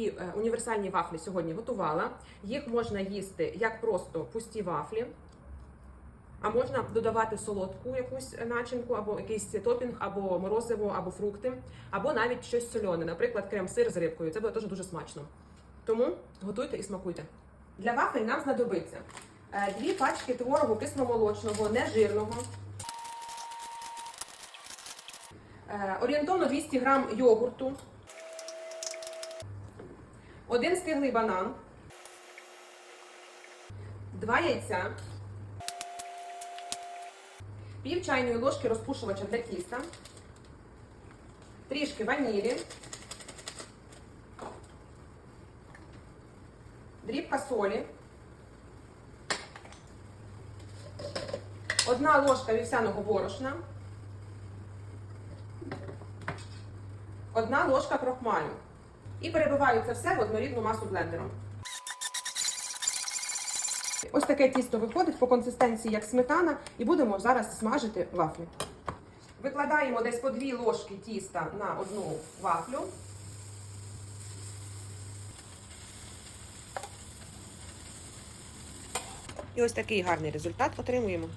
такі е, універсальні вафлі сьогодні готувала. Їх можна їсти як просто пусті вафлі, а можна додавати солодку якусь начинку, або якийсь топінг, або морозиво, або фрукти, або навіть щось солене, наприклад, крем-сир з рибкою. Це буде теж дуже смачно. Тому готуйте і смакуйте. Для вафель нам знадобиться е, дві пачки творогу кисломолочного, нежирного, е, орієнтовно 200 грам йогурту, один стиглий банан, два яйця, пів чайної ложки розпушувача для тіста, трішки ванілі, дрібка солі, одна ложка вівсяного борошна, одна ложка крохмалю. І перебиваю це все в однорідну масу блендером. Ось таке тісто виходить по консистенції, як сметана, і будемо зараз смажити вафлі. Викладаємо десь по дві ложки тіста на одну вафлю. І ось такий гарний результат отримуємо.